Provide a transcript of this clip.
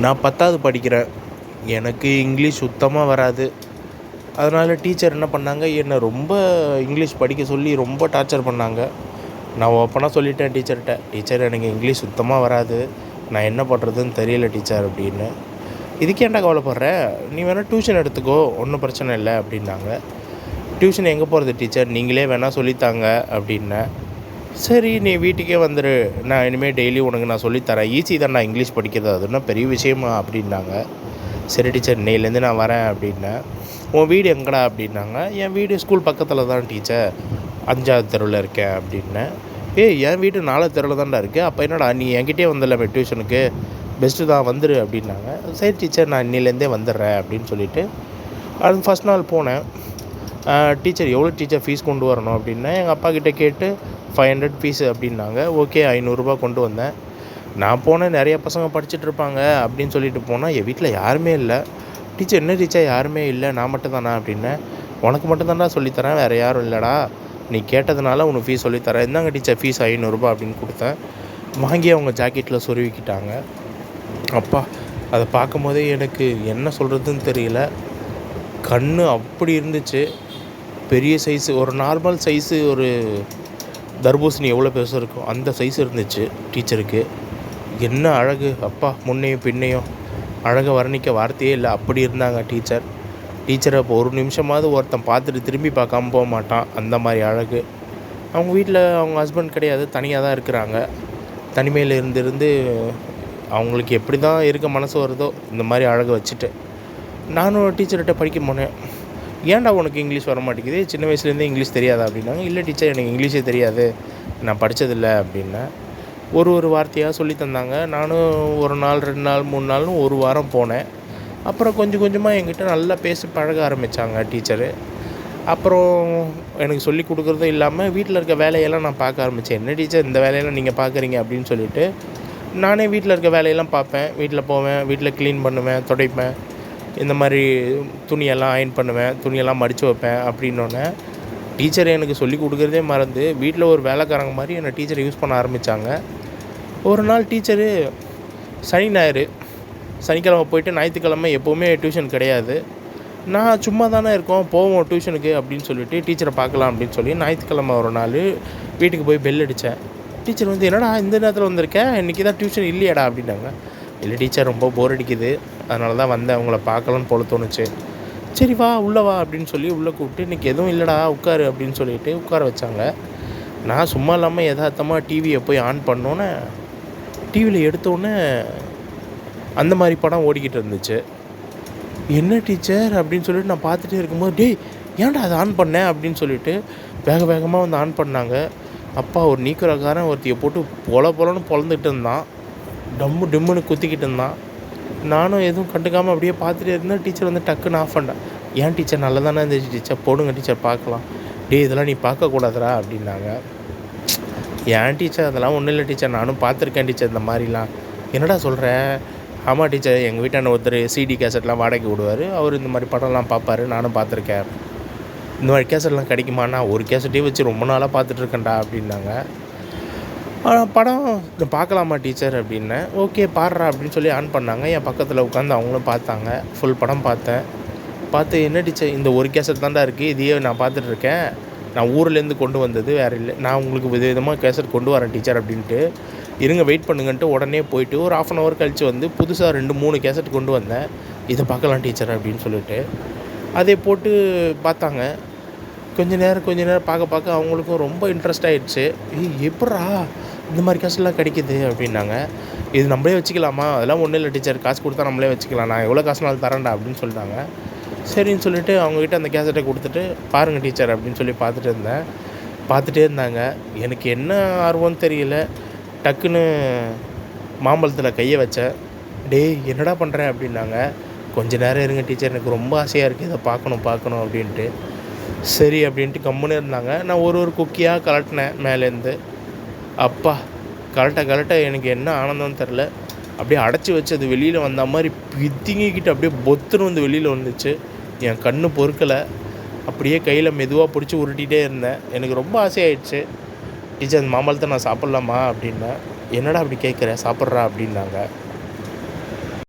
நான் பத்தாவது படிக்கிறேன். எனக்கு இங்கிலீஷ் சுத்தமாக வராது. அதனால் டீச்சர் என்ன பண்ணாங்க? என்னை ரொம்ப இங்கிலீஷ் படிக்க சொல்லி ரொம்ப டார்ச்சர் பண்ணாங்க. நான் ஓப்பனாக சொல்லிட்டேன் டீச்சர்கிட்ட டீச்சர் எனக்கு இங்கிலீஷ் சுத்தமாக வராது. நான் என்ன பண்ணுறதுன்னு தெரியல டீச்சர் அப்படின்னு. இதுக்கு ஏன்டா கவலைப்படுற? நீ வேணால் டியூஷன் எடுத்துக்கோ. ஒன்றும் பிரச்சனை இல்லை அப்படின்னாங்க. டியூஷன் எங்கே போகிறது டீச்சர் நீங்களே வேணால் சொல்லித்தாங்க அப்படின்னேன். சரி நீ வீட்டுக்கே வந்துடு நான் இனிமேல் டெய்லி உனக்கு நான் சொல்லித்தரேன் ஈஸி தான் நான் இங்கிலீஷ் படிக்கிறது. அது பெரிய விஷயமா அப்படின்னாங்க. சரி டீச்சர் இன்னையிலேருந்து நான் வரேன் அப்படின்னேன் உன் வீடு எங்கடா அப்படின்னாங்க. என் வீடு ஸ்கூல் பக்கத்தில் தான் டீச்சர் அஞ்சாவது தெருவில் இருக்கேன் அப்படின்னேன் ஏய் என் வீடு நாலாவது தெருவில் தான்டா இருக்குது அப்போ என்னடா நீ என்கிட்டே வந்துடல டியூஷனுக்கு பெஸ்ட்டு தான் வந்துடு அப்படின்னாங்க. சரி டீச்சர் நான் இன்னிலேருந்தே வந்துடுறேன் அப்படின்னு சொல்லிட்டு அது ஃபஸ்ட் நாள் போனேன். டீச்சர் எவ்வளோ டீச்சர் ஃபீஸ் கொண்டு வரணும் அப்படின்னா எங்கள் அப்பா கிட்டே கேட்டு ஃபைவ் ஹண்ட்ரட் ஃபீஸ் அப்படின்னாங்க. ஓகே ஐநூறுரூபா கொண்டு வந்தேன். நான் போனேன் நிறைய பசங்க படிச்சுட்டு இருப்பாங்க அப்படின்னு சொல்லிட்டு போனால் என் வீட்டில் யாருமே இல்லை. டீச்சர் என்ன டீச்சர் யாருமே இல்லை. நான் மட்டும் தானா அப்படின்னேன் உனக்கு மட்டும் தான்டா சொல்லித்தரேன் வேறு யாரும் இல்லைடா. நீ கேட்டதுனால உனக்கு ஃபீஸ் சொல்லித்தரேன். இந்தாங்க டீச்சர் ஃபீஸ் ஐநூறுரூபா அப்படின்னு கொடுத்தேன். வாங்கி அவங்க ஜாக்கெட்டில் சொருவிக்கிட்டாங்க. அப்பா அதை பார்க்கும்போதே எனக்கு என்ன சொல்கிறதுன்னு தெரியல. கண் அப்படி இருந்துச்சு. பெரிய சைஸு ஒரு நார்மல் சைஸு ஒரு தர்பூசணி எவ்வளோ பெருசாக இருக்கும் அந்த சைஸ் இருந்துச்சு டீச்சருக்கு என்ன அழகு? அப்பா முன்னையும் பின்னையும் அழகை வர்ணிக்க வார்த்தையே இல்லை. அப்படி இருந்தாங்க டீச்சர் டீச்சரை இப்போ ஒரு நிமிஷமாவது ஒருத்தன் பார்த்துட்டு திரும்பி பார்க்காம போக மாட்டான். அந்த மாதிரி அழகு. அவங்க வீட்டில் அவங்க ஹஸ்பண்ட் கிடையாது. தனியாக தான் இருக்கிறாங்க. தனிமையில் இருந்து அவங்களுக்கு எப்படி தான் இருக்க மனசு வருதோ இந்த மாதிரி அழகை வச்சுட்டு. நானும் டீச்சர்கிட்ட படிக்க போனேன். ஏன்டா உனக்கு இங்கிலீஷ் வர மாட்டேங்குது சின்ன வயசுலேருந்தே இங்கிலீஷ் தெரியாதா அப்படின்னாங்க. இல்லை டீச்சர் எனக்கு இங்கிலீஷே தெரியாது. நான் படித்ததில்ல அப்படின்னேன் ஒரு ஒரு வார்த்தையாக சொல்லி தந்தாங்க. நானும் ஒரு நாள் ரெண்டு நாள் மூணு நாள்னு ஒரு வாரம் போனேன். அப்புறம் கொஞ்சம் கொஞ்சமாக என்கிட்ட நல்லா பேசி பழக ஆரம்பித்தாங்க டீச்சரு. அப்புறம் எனக்கு சொல்லி கொடுக்குறதும் இல்லாமல் வீட்டில் இருக்க வேலையெல்லாம் நான் பார்க்க ஆரம்பித்தேன். என்ன டீச்சர் இந்த வேலையெல்லாம் நீங்கள் பார்க்குறீங்க? அப்படின்னு சொல்லிட்டு நானே வீட்டில் இருக்க வேலையெல்லாம் பார்ப்பேன். வீட்டில் போவேன் வீட்டில் க்ளீன் பண்ணுவேன் துடைப்பேன். இந்த மாதிரி துணியெல்லாம் அயன் பண்ணுவேன் துணியெல்லாம் மடித்து வைப்பேன் அப்படின்னோடனே டீச்சர் எனக்கு சொல்லி கொடுக்குறதே மறந்து வீட்டில் ஒரு வேலைக்காரங்க மாதிரி என்னை டீச்சர் யூஸ் பண்ண ஆரம்பித்தாங்க ஒரு நாள் டீச்சரு சனி ஞாயிறு சனிக்கிழமை போயிட்டு ஞாயிற்றுக்கிழமை எப்போவுமே டியூஷன் கிடையாது. நான் சும்மா தானே இருக்கோம் போவோம் டியூஷனுக்கு அப்படின்னு சொல்லிட்டு டீச்சரை பார்க்கலாம் அப்படின்னு சொல்லி ஞாயிற்றுக்கிழமை ஒரு நாள் வீட்டுக்கு போய் பெல் அடித்தேன் டீச்சர் வந்து என்னடா இந்த நேரத்தில் வந்திருக்கேன் இன்றைக்கி தான் டியூஷன் இல்லையாடா அப்படின்னாங்க. இல்லை டீச்சர் ரொம்ப போர் அடிக்குது. அதனால தான் வந்தேன். உங்களை பார்க்கலன்னு போல தோணுச்சு. சரி வா உள்ளே வா அப்படின்னு சொல்லி உள்ளே கூப்பிட்டு இன்றைக்கி எதுவும் இல்லைடா உட்காரு அப்படின்னு சொல்லிட்டு உட்கார வச்சாங்க. நான் சும்மா இல்லாமல் யதார்த்தமாக டிவியை போய் ஆன் பண்ணோன்னே டிவியில் எடுத்தோடனே அந்த மாதிரி படம் ஓடிக்கிட்டு இருந்துச்சு. என்ன டீச்சர்? அப்படின்னு சொல்லிட்டு நான் பார்த்துட்டே இருக்கும்போது டேய் ஏன்டா அதை ஆன் பண்ணேன் அப்படின்னு சொல்லிட்டு வேக வேகமாக வந்து ஆன் பண்ணாங்க. அப்பா ஒரு நீக்கிறக்காரன் ஒருத்தியை போட்டு பொல பொலன்னு பொழந்துட்டு இருந்தான். டம்மு டிம்முன்னு குத்திக்கிட்டு இருந்தான். நானும் எதுவும் கண்டுக்காமல் அப்படியே பார்த்துட்டே இருந்தேன். டீச்சர் வந்து டக்குன்னு ஆஃப் பண்ணேன் ஏன் டீச்சர் நல்லா தானே இருந்துச்சு டீச்சர் போடுங்க டீச்சர் பார்க்கலாம். டே இதெல்லாம் நீ பார்க்கக்கூடாதுடா அப்படின்னாங்க. ஏன் டீச்சர் அதெல்லாம் ஒன்றும் இல்லை டீச்சர் நானும் பார்த்துருக்கேன் டீச்சர் இந்த மாதிரிலாம். என்னடா சொல்கிற ஆமாம் டீச்சர் எங்கள் வீட்டான ஒருத்தர் சிடி கேசட்லாம் வாடகைக்கு விடுவார். அவர் இந்த மாதிரி படம்லாம் பார்ப்பாரு. நானும் பார்த்துருக்கேன். இந்த மாதிரி கேசட்லாம் கிடைக்குமா நான் ஒரு கேசட்டே வச்சு ரொம்ப நாளாக பார்த்துட்ருக்கேன்டா அப்படின்னாங்க. படம் இதை பார்க்கலாமா டீச்சர் அப்படின்னேன் ஓகே பாடுறா அப்படின்னு சொல்லி ஆன் பண்ணாங்க. என் பக்கத்தில் உட்காந்து அவங்களும் பார்த்தாங்க. ஃபுல் படம் பார்த்தேன். பார்த்து என்ன டீச்சர் இந்த ஒரு கேசட் தான்டா இருக்குது இதையே நான் பார்த்துட்ருக்கேன் நான் ஊர்லேருந்து கொண்டு வந்தது வேறு இல்லை. நான் உங்களுக்கு வித விதமாக கேசட் கொண்டு வரேன் டீச்சர் அப்படின்ட்டு. இருங்க வெயிட் பண்ணுங்கன்ட்டு உடனே போயிட்டு ஒரு ஆஃப் அன் ஹவர் கழித்து வந்து புதுசாக ரெண்டு மூணு கேசட் கொண்டு வந்தேன். இதை பார்க்கலாம் டீச்சர் அப்படின்னு சொல்லிட்டு. அதை போட்டு பார்த்தாங்க. கொஞ்ச நேரம் கொஞ்ச நேரம் பார்க்க பார்க்க அவங்களுக்கும் ரொம்ப இன்ட்ரெஸ்ட் ஆகிடுச்சு ஏய் எப்பட்றா இந்த மாதிரி காசுலாம் கிடைக்குது அப்படின்னாங்க. இது நம்மளே வச்சுக்கலாமா? அதெல்லாம் ஒன்றும் இல்லை டீச்சர். காசு கொடுத்தா நம்மளே வச்சுக்கலாம். நான் எவ்வளோ காசுனாலும் தரேன்டா அப்படின்னு சொல்லிட்டாங்க. சரின்னு சொல்லிட்டு அவங்கக்கிட்ட அந்த கேசட்டை கொடுத்துட்டு பாருங்கள் டீச்சர் அப்படின்னு சொல்லி பார்த்துட்டு இருந்தேன். பார்த்துட்டே இருந்தாங்க. எனக்கு என்ன ஆர்வம்னு தெரியல. டக்குன்னு மாம்பழத்தில் கையை வச்சேன். டேய் என்னடா பண்ணுறேன் அப்படின்னாங்க. கொஞ்ச நேரம் இருங்க டீச்சர். எனக்கு ரொம்ப ஆசையாக இருக்குது இதை பார்க்கணும் பார்க்கணும் அப்படின்ட்டு. சரி அப்படின்ட்டு கம்முன்னு இருந்தாங்க. நான் ஒரு ஒரு குக்கியாக கலட்டினேன் மேலேருந்து. அப்பா கலட்ட கலட்ட எனக்கு என்ன ஆனந்தம்னு தெரில அப்படியே அடைச்சி வச்சு அது வெளியில் வந்த மாதிரி பிதுங்கிக்கிட்டு அப்படியே பொத்துன்னு வந்து வெளியில் வந்துச்சு. என் கண்ணு பொறுக்கலை. அப்படியே கையில் மெதுவாக பிடிச்சி உருட்டிகிட்டே இருந்தேன். எனக்கு ரொம்ப ஆசையாயிடுச்சு. டீச்சர் அந்த மாம்பழத்தை நான் சாப்பிட்லாமா அப்படின்னேன் என்னடா அப்படி கேட்குற சாப்பிட்றா அப்படின்னாங்க.